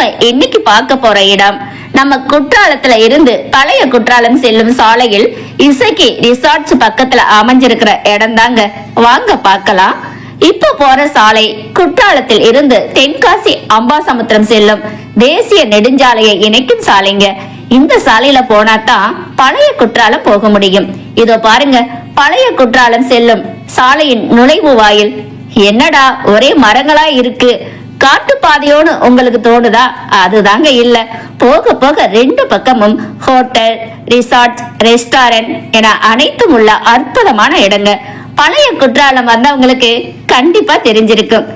நாம இன்னைக்கு பார்க்க போற இடம்? நம்ம குற்றாலத்துல இருந்து பழைய குற்றாலம் செல்லும் சாலையில் இசைக்கு ரிசார்ட்ஸ் பக்கத்துல அமைஞ்சிருக்கிற இடம் தாங்க வாங்க பார்க்கலாம். இப்ப போற சாலை குற்றாலத்தில் இருந்து தென்காசி அம்பாசமுத்திரம் செல்லும் தேசிய நெடுஞ்சாலையை இணைக்கும் சாலைங்க. இந்த சாலையில போனா தான் பழைய குற்றாலம் போக முடியும். இதோ பாருங்க பழைய குற்றாலம் செல்லும் சாலையின் நுழைவு வாயில் என்னடா ஒரே மரங்களா இருக்கு. காட்டு பாதையோன்னு உங்களுக்கு தோணுதா? அதுதாங்க இல்ல. போக போக ரெண்டு பக்கமும் ஹோட்டல் ரிசார்ட் ரெஸ்டாரண்ட் என அனைத்தும் உள்ள அற்புதமான இடங்க. பழைய குற்றாலம் வந்தவங்களுக்கு கண்டிப்பா தெரிஞ்சிருக்கும்.